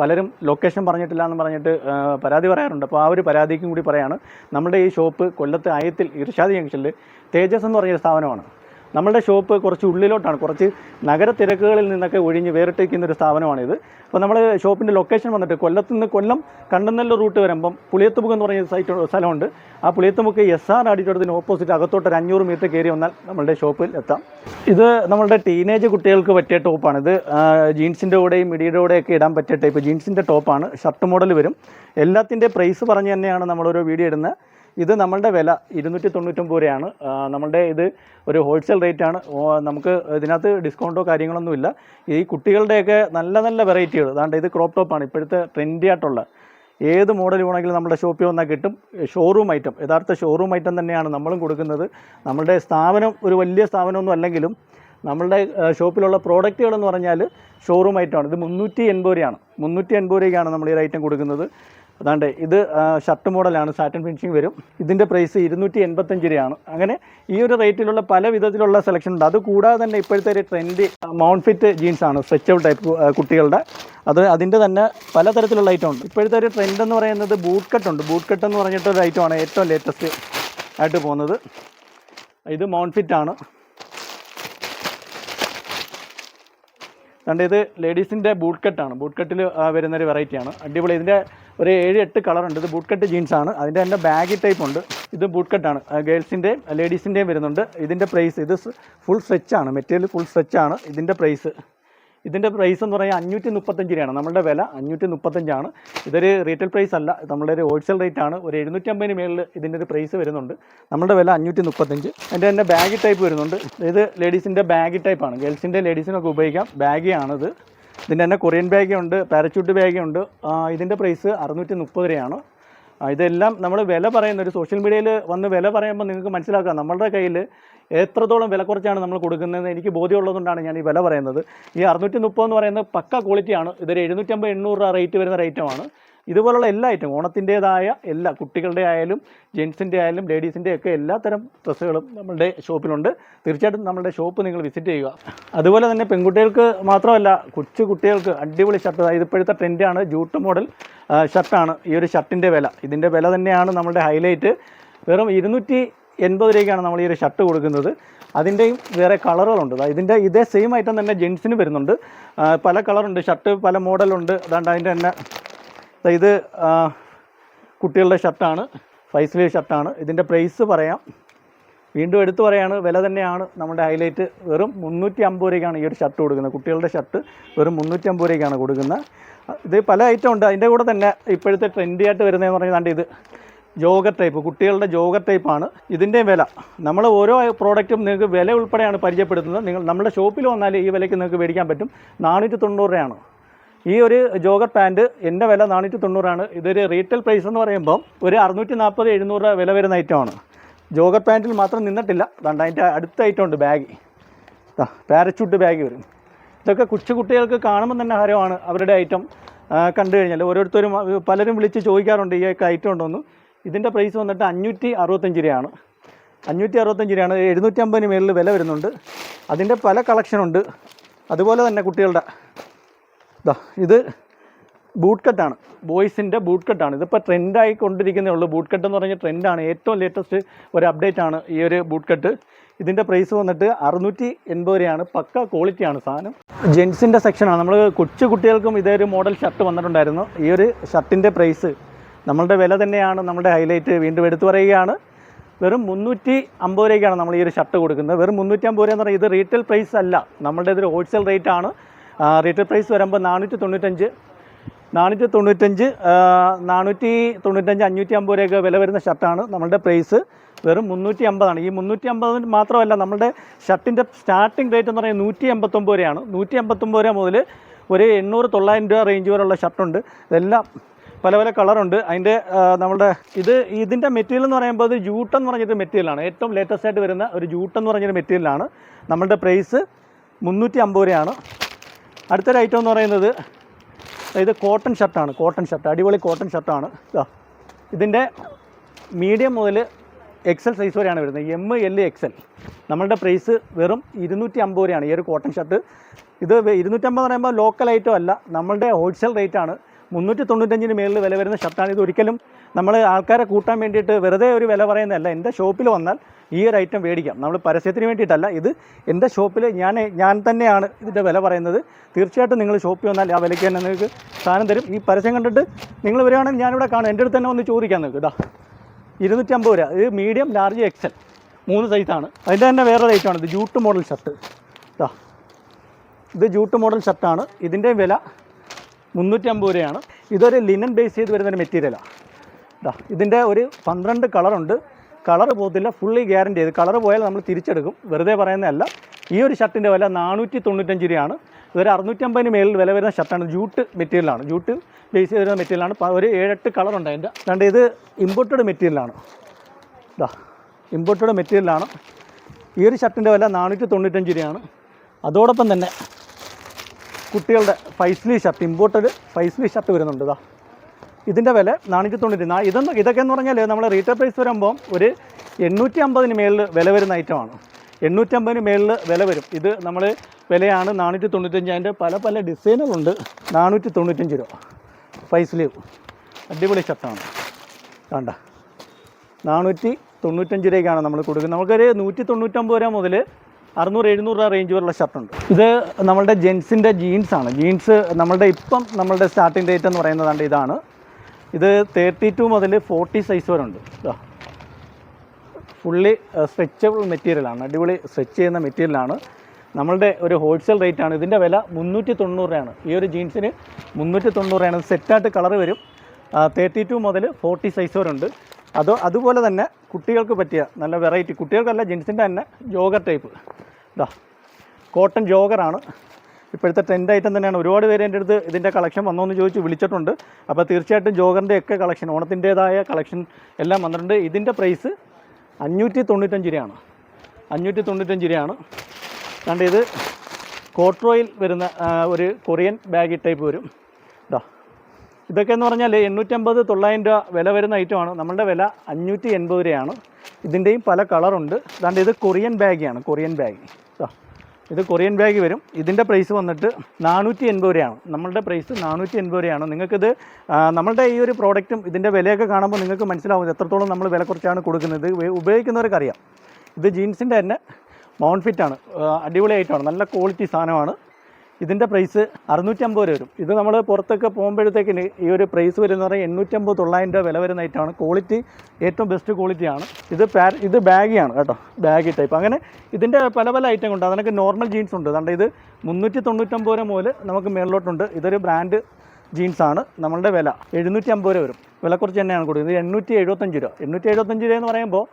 പലരും ലൊക്കേഷൻ പറഞ്ഞിട്ടില്ല എന്ന് പറഞ്ഞിട്ട് പരാതി പറയാറുണ്ട്. അപ്പോൾ ആ ഒരു പരാതിക്കും കൂടി പറയാണ് നമ്മുടെ ഈ ഷോപ്പ് കൊല്ലത്ത് ആയത്തിൽ ഇർഷാദ് ജംഗ്ഷനിൽ തേജസ് എന്ന് പറഞ്ഞൊരു സ്ഥാപനമാണ്. നമ്മളുടെ ഷോപ്പ് കുറച്ച് ഉള്ളിലോട്ടാണ്. കുറച്ച് നഗര തിരക്കുകളിൽ നിന്നൊക്കെ ഒഴിഞ്ഞ് വേറിട്ടിരിക്കുന്ന ഒരു സ്ഥാപനമാണിത്. അപ്പോൾ നമ്മൾ ഷോപ്പിന്റെ ലൊക്കേഷൻ വന്നിട്ട് കൊല്ലത്ത് നിന്ന് കൊല്ലം കണ്ടന്നല്ലൂർ റൂട്ട് വരുമ്പം പുളിയത്തുമുക്ക് എന്ന് പറഞ്ഞ സൈറ്റ് സ്ഥലമുണ്ട്. ആ പുളിയത്തുമുക്ക് എസ് ആർ ആഡിറ്റോറിയത്തിന് ഓപ്പോസിറ്റ് അകത്തോട്ട് ഒരു അഞ്ഞൂറ് മീറ്റർ കയറി വന്നാൽ നമ്മളുടെ ഷോപ്പിൽ എത്താം. ഇത് നമ്മളുടെ ടീനേജ് കുട്ടികൾക്ക് പറ്റിയ ടോപ്പാണ് ഇത് ജീൻസിന്റെ കൂടെയും മിഡിയുടെ കൂടെയൊക്കെ ഇടാൻ പറ്റിയ ടൈപ്പ് ജീൻസിന്റെ ടോപ്പാണ് ഷർട്ട് മോഡൽ വരും. എല്ലാത്തിന്റെ പ്രൈസ് പറഞ്ഞ് തന്നെയാണ് നമ്മളൊരു വീഡിയോ ഇടുന്നത്. ഇത് നമ്മളുടെ വില ഇരുന്നൂറ്റി തൊണ്ണൂറ്റൊമ്പത് രൂപയാണ് നമ്മളുടെ ഇത് ഒരു ഹോൾസെയിൽ റേറ്റ് ആണ്. നമുക്ക് ഇതിനകത്ത് ഡിസ്കൗണ്ടോ കാര്യങ്ങളൊന്നുമില്ല ഈ കുട്ടികളുടെയൊക്കെ നല്ല നല്ല വെറൈറ്റികൾ അതാണ്ട് ഇത് ക്രോപ്പ് ടോപ്പാണ് ഇപ്പോഴത്തെ ട്രെൻഡി ആയിട്ടുള്ള ഏത് മോഡൽ വേണമെങ്കിലും നമ്മുടെ ഷോപ്പിൽ വന്നാൽ കിട്ടും. ഷോറൂം ഐറ്റം യഥാർത്ഥ ഷോറൂം ഐറ്റം തന്നെയാണ് നമ്മളും കൊടുക്കുന്നത്. നമ്മളുടെ സ്ഥാപനം ഒരു വലിയ സ്ഥാപനമൊന്നും അല്ലെങ്കിലും നമ്മളുടെ ഷോപ്പിലുള്ള പ്രോഡക്റ്റുകൾ എന്ന് പറഞ്ഞാൽ ഷോറൂം ഐറ്റമാണ് ഇത് മുന്നൂറ്റി എൺപത് രൂപയാണ്. മുന്നൂറ്റി എൺപത് രൂപയ്ക്കാണ് നമ്മൾ ഈ ഐറ്റം കൊടുക്കുന്നത്. അതാണ്ട് ഇത് ഷർട്ട് മോഡലാണ്. സാറ്റൻ ഫിനിഷിംഗ് വരും. ഇതിന്റെ പ്രൈസ് ഇരുന്നൂറ്റി എൺപത്തഞ്ച് രൂപയാണ്. അങ്ങനെ ഈ ഒരു റേറ്റിലുള്ള പല വിധത്തിലുള്ള സെലക്ഷൻ ഉണ്ട്. അത് കൂടാതെ തന്നെ ഇപ്പോഴത്തെ ഒരു ട്രെൻഡ് മൗണ്ട് ഫിറ്റ് ജീൻസ് ആണ്. സ്ട്രെച്ച് ഔട്ട് ടൈപ്പ് കുട്ടികളുടെ. അത് അതിന്റെ തന്നെ പലതരത്തിലുള്ള ഐറ്റം ഉണ്ട്. ഇപ്പോഴത്തെ ഒരു ട്രെൻഡ് എന്ന് പറയുന്നത് ബൂട്ട് കട്ട് ഉണ്ട്. ബൂട്ട് കട്ട് എന്ന് പറഞ്ഞിട്ട് ഒരു ഐറ്റമാണ് ഏറ്റവും ലേറ്റസ്റ്റ് ആയിട്ട് പോകുന്നത്. ഇത് മൗണ്ട് ഫിറ്റ് ആണ്. കണ്ട് ഇത് ലേഡീസിന്റെ ബൂട്ട് കട്ടാണ് ബൂട്ട് കട്ടിൽ വരുന്ന ഒരു വെറൈറ്റിയാണ് അടിപൊളി. ഇതിന്റെ ഒരു ഏഴ് എട്ട് കളറുണ്ട് ഇത് ബൂട്ട് കട്ട് ജീൻസ് ആണ്. അതിന്റെ തന്നെ ബാഗി ടൈപ്പ് ഉണ്ട്. ഇത് ബൂട്ട് കട്ടാണ് ഗേൾസിന്റെയും ലേഡീസിന്റെയും വരുന്നുണ്ട്. ഇതിന്റെ പ്രൈസ് ഇത് ഫുൾ സ്ട്രെച്ച് ആണ്. മെറ്റീരിയൽ ഫുൾ സ്ട്രെച്ച് ആണ്. ഇതിന്റെ പ്രൈസ് ഇതിന്റെ പ്രൈസ് എന്ന് പറഞ്ഞാൽ അഞ്ഞൂറ്റി മുപ്പത്തഞ്ച് രൂപയാണ്. നമ്മുടെ വില അഞ്ഞൂറ്റി മുപ്പത്തഞ്ചാണ് ഇതൊരു റീറ്റെയിൽ പ്രൈസ് അല്ല. നമ്മുടെ ഒരു ഹോൾസെയിൽ റേറ്റ് ആണ്. ഒരു എഴുന്നൂറ്റമ്പതിന് മേളിൽ ഇതിന്റെ ഒരു പ്രൈസ് വരുന്നുണ്ട്. നമ്മുടെ വില അഞ്ഞൂറ്റി മുപ്പത്തഞ്ച് എന്റെ തന്നെ ബാഗ് ടൈപ്പ് വരുന്നുണ്ട്. ഇത് ലേഡീസിന്റെ ബാഗ് ടൈപ്പാണ് ഗേൾസിന്റെ ലേഡീസിനൊക്കെ ഉപയോഗിക്കാം. ബാഗിയാണിത് ഇതിന്റെ തന്നെ കൊറിയൻ ബാഗ് ഉണ്ട് പാരച്യൂട്ട് ഉണ്ട്. ഇതിന്റെ പ്രൈസ് അറുന്നൂറ്റി മുപ്പത് രൂപയാണ്. ഇതെല്ലാം നമ്മൾ വില പറയുന്ന ഒരു സോഷ്യൽ മീഡിയയിൽ വന്ന് വില പറയുമ്പോൾ നിങ്ങൾക്ക് മനസ്സിലാക്കാം. നമ്മളുടെ കയ്യിൽ എത്രത്തോളം വില കുറച്ചാണ് നമ്മൾ കൊടുക്കുന്നതെന്ന് എനിക്ക് ബോധ്യമുള്ളതുകൊണ്ടാണ് ഞാൻ ഈ വില പറയുന്നത്. ഈ അറുന്നൂറ്റി മുപ്പത് എന്ന് പറയുന്നത് പക്ക ക്വാളിറ്റിയാണ് ഇതൊരു എഴുന്നൂറ്റമ്പത് എണ്ണൂറ് രൂപ റേറ്റ് വരുന്ന റേറ്റമാണ് ഇതുപോലുള്ള എല്ലാ ഐറ്റം ഓണത്തിന്റേതായ എല്ലാ കുട്ടികളുടെ ആയാലും ജെൻസിന്റെ ആയാലും ലേഡീസിന്റെ ഒക്കെ എല്ലാ തരം ഡ്രസ്സുകളും നമ്മളുടെ ഷോപ്പിലുണ്ട്. തീർച്ചയായിട്ടും നമ്മളുടെ ഷോപ്പ് നിങ്ങൾ വിസിറ്റ് ചെയ്യുക. അതുപോലെ തന്നെ പെൺകുട്ടികൾക്ക് മാത്രമല്ല കൊച്ചു കുട്ടികൾക്ക് അടിപൊളി ഷർട്ട് അതായത് ഇപ്പോഴത്തെ ട്രെൻഡാണ് ജൂട്ട് മോഡൽ ഷർട്ടാണ് ഈ ഒരു ഷർട്ടിന്റെ വില. ഇതിന്റെ വില തന്നെയാണ് നമ്മളുടെ ഹൈലൈറ്റ് വെറും ഇരുന്നൂറ്റി എൺപത് രൂപയ്ക്കാണ് നമ്മൾ ഈ ഒരു ഷർട്ട് കൊടുക്കുന്നത്. അതിന്റെയും വേറെ കളറുകളുണ്ട് ഇതിന്റെ ഇതേ സെയിം ഐറ്റം തന്നെ ജെൻസിന് വരുന്നുണ്ട്. പല കളറുണ്ട് ഷർട്ട് പല മോഡലുണ്ട് അതുകൊണ്ട് അതിന്റെ തന്നെ ഇത് കുട്ടികളുടെ ഷർട്ടാണ് ഫൈവ് ഷർട്ടാണ്. ഇതിന്റെ പ്രൈസ് പറയാം. വീണ്ടും എടുത്തു പറയാണ് വില തന്നെയാണ്. നമ്മുടെ ഹൈലൈറ്റ് വെറും മുന്നൂറ്റി അമ്പത് രൂപയ്ക്കാണ് ഈ ഒരു ഷർട്ട് കൊടുക്കുന്നത്. കുട്ടികളുടെ ഷർട്ട് വെറും മുന്നൂറ്റി അമ്പത് രൂപയ്ക്കാണ് കൊടുക്കുന്നത്. ഇത് പല ഐറ്റം ഉണ്ട്. അതിന്റെ കൂടെ തന്നെ ഇപ്പോഴത്തെ ട്രെൻഡിയായിട്ട് വരുന്നതെന്ന് പറഞ്ഞാൽ ഇത് ജോഗർ ടൈപ്പ് കുട്ടികളുടെ ജോഗർ ടൈപ്പാണ് ഇതിന്റെയും വില. നമ്മൾ ഓരോ പ്രോഡക്റ്റും നിങ്ങൾക്ക് വില ഉൾപ്പെടെയാണ് പരിചയപ്പെടുത്തുന്നത്. നിങ്ങൾ നമ്മുടെ ഷോപ്പിൽ വന്നാൽ ഈ വിലയ്ക്ക് നിങ്ങൾക്ക് മേടിക്കാൻ പറ്റും. നാനൂറ്റി തൊണ്ണൂറ് രൂപയാണ്. ഈ ഒരു ജോഗർ പാന്റ് എന്റെ വില നാനൂറ്റി തൊണ്ണൂറാണ് ഇതൊരു റീറ്റെയിൽ പ്രൈസ് എന്ന് പറയുമ്പോൾ ഒരു അറുന്നൂറ്റി നാൽപ്പത് എഴുന്നൂറ് രൂപ വില വരുന്ന ഐറ്റമാണ് ജോഗർ പാന്റിൽ മാത്രം നിന്നിട്ടില്ല. അതുകൊണ്ട് അതിന്റെ അടുത്ത ഐറ്റം ഉണ്ട് ബാഗ് പാരച്യൂട്ട് ബാഗ് വരും. ഇതൊക്കെ കൊച്ചു കുട്ടികൾക്ക് കാണുമ്പോൾ തന്നെ ഹരമാണ് അവരുടെ ഐറ്റം കണ്ടു കഴിഞ്ഞാൽ ഓരോരുത്തരും പലരും വിളിച്ച് ചോദിക്കാറുണ്ട് ഈ ഒക്കെ ഐറ്റം ഉണ്ടോന്ന്. ഇതിന്റെ പ്രൈസ് വന്നിട്ട് അഞ്ഞൂറ്റി അറുപത്തഞ്ച് രൂപയാണ്. അഞ്ഞൂറ്റി അറുപത്തഞ്ച് രൂപയാണ്. എഴുന്നൂറ്റി അമ്പതിന് മേളിൽ വില വരുന്നുണ്ട്. അതിന്റെ പല കളക്ഷനുണ്ട് അതുപോലെ തന്നെ കുട്ടികളുടെ ഇതാ ഇത് ബൂട്ട് കട്ടാണ് ബോയ്സിന്റെ ബൂട്ട് കട്ടാണ് ഇതിപ്പോൾ ട്രെൻഡായി കൊണ്ടിരിക്കുന്നേ ഉള്ളൂ. ബൂട്ട് കട്ട് എന്ന് പറഞ്ഞ ട്രെൻഡാണ് ഏറ്റവും ലേറ്റസ്റ്റ് ഒരു അപ്ഡേറ്റ് ആണ് ഈ ഒരു ബൂട്ട് കട്ട് ഇതിന്റെ പ്രൈസ് വന്നിട്ട് അറുന്നൂറ്റി എൺപത് രൂപയാണ്. പക്ക ക്വാളിറ്റിയാണ് സാധനം. ജെൻസിന്റെ സെക്ഷനാണ് നമ്മൾ കൊച്ചു കുട്ടികൾക്കും ഇതേ ഒരു മോഡൽ ഷർട്ട് വന്നിട്ടുണ്ടായിരുന്നു. ഈ ഒരു ഷർട്ടിന്റെ പ്രൈസ് നമ്മളുടെ വില തന്നെയാണ് നമ്മുടെ ഹൈലൈറ്റ് വീണ്ടും എടുത്തു പറയുകയാണ്. വെറും മുന്നൂറ്റി അമ്പത് രൂപയ്ക്കാണ് നമ്മൾ ഈ ഒരു ഷർട്ട് കൊടുക്കുന്നത്. വെറും മുന്നൂറ്റി അമ്പത് രൂപ എന്ന് പറഞ്ഞാൽ ഇത് റീറ്റെയിൽ പ്രൈസ് അല്ല. നമ്മളുടെ ഇതൊരു ഹോൾസെയിൽ റേറ്റ് ആണ്. റീറ്റെയിൽ പ്രൈസ് വരുമ്പോൾ നാനൂറ്റി തൊണ്ണൂറ്റഞ്ച് നാനൂറ്റി തൊണ്ണൂറ്റഞ്ച് നാനൂറ്റി തൊണ്ണൂറ്റഞ്ച് അഞ്ഞൂറ്റി അമ്പത് രൂപയൊക്കെ വില വരുന്ന ഷർട്ടാണ് നമ്മളുടെ പ്രൈസ് വെറും മുന്നൂറ്റി അമ്പതാണ് ഈ മുന്നൂറ്റി അമ്പത് മാത്രമല്ല നമ്മുടെ ഷർട്ടിന്റെ സ്റ്റാർട്ടിംഗ് റേറ്റ് എന്ന് പറയുന്നത് നൂറ്റി എൺപത്തൊമ്പത് രൂപയാണ്. നൂറ്റി എൺപത്തൊമ്പത് രൂപ മുതൽ ഒരു എണ്ണൂറ് തൊള്ളായിരം രൂപ റേഞ്ച് വരെയുള്ള ഷർട്ടുണ്ട് ഇതെല്ലാം പല പല കളറുണ്ട് അതിന്റെ നമ്മുടെ ഇത് ഇതിന്റെ മെറ്റീരിയൽ എന്ന് പറയുമ്പോൾ ഇത് ജൂട്ട് എന്ന് പറഞ്ഞിട്ട് മെറ്റീരിയലാണ് ഏറ്റവും ലേറ്റസ്റ്റ് ആയിട്ട് വരുന്ന ഒരു ജൂട്ട് എന്ന് പറഞ്ഞൊരു മെറ്റീരിയലാണ് നമ്മളുടെ പ്രൈസ് മുന്നൂറ്റി അമ്പത് രൂപയാണ്. അടുത്തൊരു ഐറ്റം എന്ന് പറയുന്നത് ഇത് കോട്ടൺ ഷർട്ടാണ് കോട്ടൺ ഷർട്ട് അടിപൊളി കോട്ടൺ ഷർട്ടാണ് ഇതാ ഇതിന്റെ മീഡിയം മുതൽ എക്സൽ സൈസ് വരെയാണ് വരുന്നത്. എം എൽ എക്സൽ നമ്മളുടെ പ്രൈസ് വെറും ഇരുന്നൂറ്റി അമ്പത് രൂപയാണ് ഈ ഒരു കോട്ടൺ ഷർട്ട് ഇത് ഇരുന്നൂറ്റമ്പത് പറയുമ്പോൾ ലോക്കൽ ഐറ്റം അല്ല നമ്മളുടെ ഹോൾസെയിൽ റേറ്റ് ആണ്. മുന്നൂറ്റി തൊണ്ണൂറ്റഞ്ചിന് മേളിൽ വില വരുന്ന ഷർട്ടാണ് ഇത് ഒരിക്കലും നമ്മൾ ആൾക്കാരെ കൂട്ടാൻ വേണ്ടിയിട്ട് വെറുതെ ഒരു വില പറയുന്നതല്ല. എന്റെ ഷോപ്പിൽ വന്നാൽ ഈ ഒരു ഐറ്റം മേടിക്കാം. നമ്മൾ പരസ്യത്തിന് വേണ്ടിയിട്ടല്ല ഇത് എന്റെ ഷോപ്പിൽ ഞാൻ ഞാൻ തന്നെയാണ് ഇതിന്റെ വില പറയുന്നത്. തീർച്ചയായിട്ടും നിങ്ങൾ ഷോപ്പിൽ വന്നാൽ ആ വിലയ്ക്ക് തന്നെ നിങ്ങൾക്ക് സാധനം തരും. ഈ പരസ്യം കണ്ടിട്ട് നിങ്ങൾ വരികയാണെങ്കിൽ ഞാനിവിടെ കാണും. എന്റെ അടുത്ത് തന്നെ ഒന്ന് ചോദിക്കാൻ നിങ്ങൾക്ക്. ഇതാ ഇരുന്നൂറ്റമ്പത് രൂപ. ഇത് മീഡിയം ലാർജ് എക്സൽ മൂന്ന് സൈസാണ് അതിന്റെ തന്നെ വേറെ റേറ്റാണ് ഇത് ജൂട്ട് മോഡൽ ഷർട്ട് ഇതാ ഇത് ജൂട്ട് മോഡൽ ഷർട്ടാണ് ഇതിന്റെ വില മുന്നൂറ്റമ്പത് രൂപയാണ്. ഇതൊരു ലിനൻ ബേസ് ചെയ്ത് വരുന്നൊരു മെറ്റീരിയലാണ് ഇതാ ഇതിന്റെ ഒരു പന്ത്രണ്ട് കളറുണ്ട് കളർ പോകത്തില്ല ഫുള്ളി ഗ്യാരണ്ടി ചെയ്ത്. കളർ പോയാൽ നമ്മൾ തിരിച്ചെടുക്കും. വെറുതെ പറയുന്നതല്ല. ഈ ഒരു ഷർട്ടിന്റെ വില നാനൂറ്റി തൊണ്ണൂറ്റഞ്ച് രൂപയാണ്. ഇതൊരു അറുന്നൂറ്റമ്പതിന് മേളിൽ വില വരുന്ന ഷർട്ടാണ്. ജൂട്ട് മെറ്റീരിയലാണ് ജൂട്ട് ബേസ് ചെയ്ത് വരുന്ന മെറ്റീരിയലാണ് ഒരു ഏഴെട്ട് കളറുണ്ട് അതിന്റെ അതുകൊണ്ട് ഇത് ഇമ്പോർട്ടഡ് മെറ്റീരിയലാണ് ഇതാ ഇമ്പോർട്ടഡ് മെറ്റീരിയലാണ് ഈ ഒരു ഷർട്ടിന്റെ വില നാനൂറ്റി തൊണ്ണൂറ്റഞ്ച് രൂപയാണ്. അതോടൊപ്പം തന്നെ കുട്ടികളുടെ paisley shirt imported paisley shirt വരുന്നുണ്ട്. ഇതാ ഇതിന്റെ വില നാനൂറ്റി തൊണ്ണൂറ്റി നാ ഇതൊന്നും ഇതൊക്കെ എന്ന് പറഞ്ഞാൽ നമ്മൾ റീറ്റെയിൽ പ്രൈസ് വരുമ്പോൾ ഒരു എണ്ണൂറ്റി അമ്പതിന് മേളിൽ വില വരുന്ന ഐറ്റമാണ് എണ്ണൂറ്റമ്പതിന് മേളിൽ വില വരും. ഇത് നമ്മൾ വിലയാണ് നാനൂറ്റി തൊണ്ണൂറ്റഞ്ച് അതിന്റെ പല പല ഡിസൈനുകളുണ്ട് നാനൂറ്റി തൊണ്ണൂറ്റഞ്ച് രൂപ. ഫൈസ്ലീവ് അടിപൊളി ഷർട്ടാണ് കണ്ട. നാനൂറ്റി തൊണ്ണൂറ്റഞ്ച് രൂപയ്ക്കാണ് നമ്മൾ കൊടുക്കുന്നത്. നമുക്കൊരു നൂറ്റി തൊണ്ണൂറ്റമ്പത് രൂപ മുതൽ അറുന്നൂറ് എഴുന്നൂറ് രൂപ റേഞ്ച് വരെയുള്ള ഷർട്ടുണ്ട് ഇത് നമ്മളുടെ ജെൻസിന്റെ ജീൻസാണ് ജീൻസ് നമ്മളുടെ ഇപ്പം നമ്മളുടെ സ്റ്റാർട്ടിംഗ് റേറ്റ് എന്ന് പറയുന്നതാണ് ഇതാണ്. ഇത് തേർട്ടി ടു മുതൽ ഫോർട്ടി സൈസ് വരെ ഉണ്ട് ഫുള്ളി സ്ട്രെച്ചബിൾ മെറ്റീരിയലാണ് അടിപൊളി സ്ട്രെച്ച് ചെയ്യുന്ന മെറ്റീരിയലാണ് നമ്മളുടെ ഒരു ഹോൾസെയിൽ റേറ്റ് ആണ്. ഇതിന്റെ വില മുന്നൂറ്റി തൊണ്ണൂറ് രൂപയാണ്. ഈ ഒരു ജീൻസിന് മുന്നൂറ്റി തൊണ്ണൂറ് രൂപയാണ് സെറ്റായിട്ട് കളർ വരും. തേർട്ടി ടു മുതൽ ഫോർട്ടി സൈസ് വരെ ഉണ്ട് അത് അതുപോലെ തന്നെ കുട്ടികൾക്ക് പറ്റിയ നല്ല വെറൈറ്റി കുട്ടികൾക്കല്ല ജീൻസിന്റെ തന്നെ ജോഗർ ടൈപ്പ് ഇതാ കോട്ടൺ ജോഗറാണ്. ഇപ്പോഴത്തെ ട്രെൻഡ് ഐറ്റം തന്നെയാണ്. ഒരുപാട് പേര് എന്റെ അടുത്ത് ഇതിന്റെ കളക്ഷൻ വന്നോ എന്ന് ചോദിച്ച് വിളിച്ചിട്ടുണ്ട്. അപ്പോൾ തീർച്ചയായിട്ടും ജോഗറിന്റെ ഒക്കെ കളക്ഷൻ ഓണത്തിന്റേതായ കളക്ഷൻ എല്ലാം വന്നിട്ടുണ്ട്. ഇതിന്റെ പ്രൈസ് അഞ്ഞൂറ്റി തൊണ്ണൂറ്റഞ്ച് രൂപയാണ്. അഞ്ഞൂറ്റി തൊണ്ണൂറ്റഞ്ച് രൂപയാണ്. കണ്ട് ഇത് കോട്രോയിൽ വരുന്ന ഒരു കൊറിയൻ ബാഗ് ടൈപ്പ് വരും. ഇതാ ഇതൊക്കെ എന്ന് പറഞ്ഞാൽ എണ്ണൂറ്റമ്പത് തൊള്ളായിരം രൂപ വില വരുന്ന ഐറ്റമാണ് നമ്മളുടെ വില അഞ്ഞൂറ്റി എൺപത് രൂപയാണ്. ഇതിന്റെയും പല കളറുണ്ട് അതാണ്ട് ഇത് കൊറിയൻ ബാഗിയാണ് കൊറിയൻ ബാഗ് ഇതാ ഇത് കൊറിയൻ ബാഗ് വരും. ഇതിന്റെ പ്രൈസ് വന്നിട്ട് നാനൂറ്റി എൺപത് രൂപയാണ്. നമ്മളുടെ പ്രൈസ് നാനൂറ്റി എൺപത് രൂപയാണ്. നിങ്ങൾക്കിത് നമ്മളുടെ ഈ ഒരു പ്രോഡക്റ്റും ഇതിന്റെ വിലയൊക്കെ കാണുമ്പോൾ നിങ്ങൾക്ക് മനസ്സിലാവും എത്രത്തോളം നമ്മൾ വില കുറച്ചാണ് കൊടുക്കുന്നത്. ഉപയോഗിക്കുന്നവർക്കറിയാം. ഇത് ജീൻസിന്റെ തന്നെ മൗണ്ട് ഫിറ്റാണ് അടിപൊളി ഐറ്റമാണ് നല്ല ക്വാളിറ്റി സാധനമാണ്. ഇതിന്റെ പ്രൈസ് അറുന്നൂറ്റമ്പത് രൂപ വരും. ഇത് നമ്മൾ പുറത്തൊക്കെ പോകുമ്പോഴത്തേക്കിന് ഈ ഒരു പ്രൈസ് വരുന്ന പറഞ്ഞാൽ എണ്ണൂറ്റമ്പത് തൊള്ളായിരം രൂപ വില വരുന്ന ഐറ്റമാണ് ക്വാളിറ്റി ഏറ്റവും ബെസ്റ്റ് ക്വാളിറ്റിയാണ് ഇത് പാ ഇത് ബാഗിയാണ് കേട്ടോ. ബാഗി ടൈപ്പ് അങ്ങനെ ഇതിന്റെ പല പല ഐറ്റം ഉണ്ട്. അതിനൊക്കെ നോർമൽ ജീൻസ് ഉണ്ട്. അതുകൊണ്ട് ഇത് മുന്നൂറ്റി തൊണ്ണൂറ്റമ്പത് രൂപ മുതൽ നമുക്ക് മേളിലോട്ടുണ്ട്. ഇതൊരു ബ്രാൻഡ് ജീൻസാണ് നമ്മളുടെ വില എഴുന്നൂറ്റി അമ്പത് രൂപ വരും. വില കുറച്ച് തന്നെയാണ് കൊടുക്കുന്നത്. എണ്ണൂറ്റി എഴുപത്തഞ്ച് രൂപ. എണ്ണൂറ്റി എഴുപത്തഞ്ച് രൂപ എന്ന് പറയുമ്പോൾ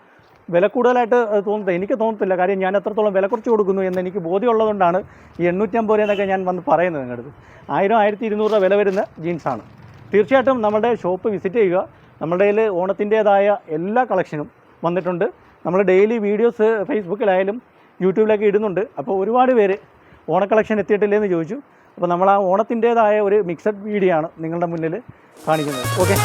വില കൂടുതലായിട്ട് തോന്നുന്നത്. എനിക്ക് തോന്നത്തില്ല. കാര്യം ഞാൻ എത്രത്തോളം വില കുറച്ച് കൊടുക്കുന്നു എന്ന് എനിക്ക് ബോധ്യമുള്ളതുകൊണ്ടാണ് ഈ എണ്ണൂറ്റമ്പത് രൂപ ഞാൻ വന്ന് പറയുന്നത് നിങ്ങളുടെ ആയിരം ആയിരത്തി ഇരുന്നൂറ് രൂപ വില വരുന്ന ജീൻസാണ്. തീർച്ചയായിട്ടും നമ്മുടെ ഷോപ്പ് വിസിറ്റ് ചെയ്യുക. നമ്മുടെ കയ്യിൽ ഓണത്തിന്റേതായ എല്ലാ കളക്ഷനും വന്നിട്ടുണ്ട്. നമ്മൾ ഡെയിലി വീഡിയോസ് ഫേസ്ബുക്കിലായാലും യൂട്യൂബിലൊക്കെ ഇടുന്നുണ്ട്. അപ്പോൾ ഒരുപാട് പേര് ഓണ കളക്ഷൻ എത്തിയിട്ടില്ലേ എന്ന് ചോദിച്ചു. അപ്പോൾ നമ്മൾ ആ ഓണത്തിന്റേതായ ഒരു മിക്സഡ് വീഡിയോ ആണ് നിങ്ങളുടെ മുന്നിൽ കാണിക്കുന്നത്. ഓക്കെ.